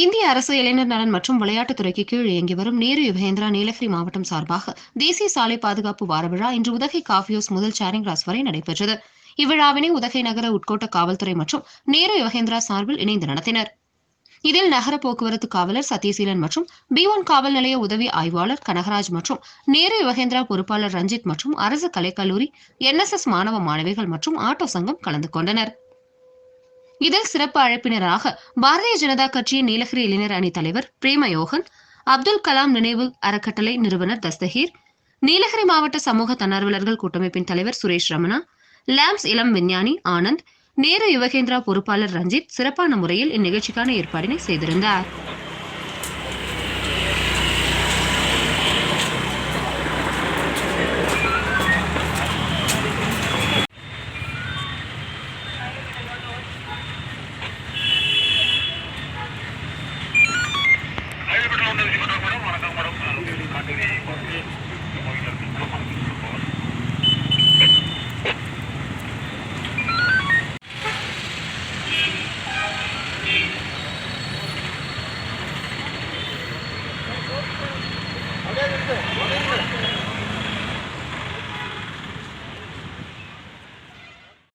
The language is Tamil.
இந்திய அரசு இளைஞர் நலன் மற்றும் விளையாட்டுத்துறைக்கு கீழ் இயங்கி வரும் நேரு யுகேந்திரா நீலகிரி மாவட்டம் சார்பாக தேசிய சாலை பாதுகாப்பு வார விழா இன்று உதகை காஃபியோஸ் முதல் சேரிங் கிளாஸ் வரை நடைபெற்றது. இவ்விழாவினை உதகை நகர உட்கோட்ட காவல்துறை மற்றும் நேரு யுகேந்திரா சார்பில் இணைந்து நடத்தினர். இதில் நகர போக்குவரத்து காவலர் சத்யசீலன் மற்றும் பி ஒன் காவல் நிலைய உதவி ஆய்வாளர் கனகராஜ் மற்றும் நேரு யுகேந்திரா பொறுப்பாளர் ரஞ்சித் மற்றும் அரசு கலைக்கல்லூரி என்எஸ்எஸ் மாணவ மாணவிகள் மற்றும் ஆட்டோ சங்கம் கலந்து கொண்டனர். இதில் சிறப்பு அழைப்பினராக பாரதிய ஜனதா கட்சியின் நீலகிரி இளைஞர் அணி தலைவர் பிரேமயோகன் அப்துல் கலாம் நினைவு அறக்கட்டளை நிறுவனர் தஸ்தகீர் நீலகிரி மாவட்ட சமூக தன்னார்வலர்கள் கூட்டமைப்பின் தலைவர் சுரேஷ் ரமணா லேம்ஸ் இளம் விஞ்ஞானி ஆனந்த் நேரு யுவகேந்திரா பொறுப்பாளர் ரஞ்சித் சிறப்பான முறையில் இந்நிகழ்ச்சிக்கான ஏற்பாடினை செய்திருந்தார். মহিলা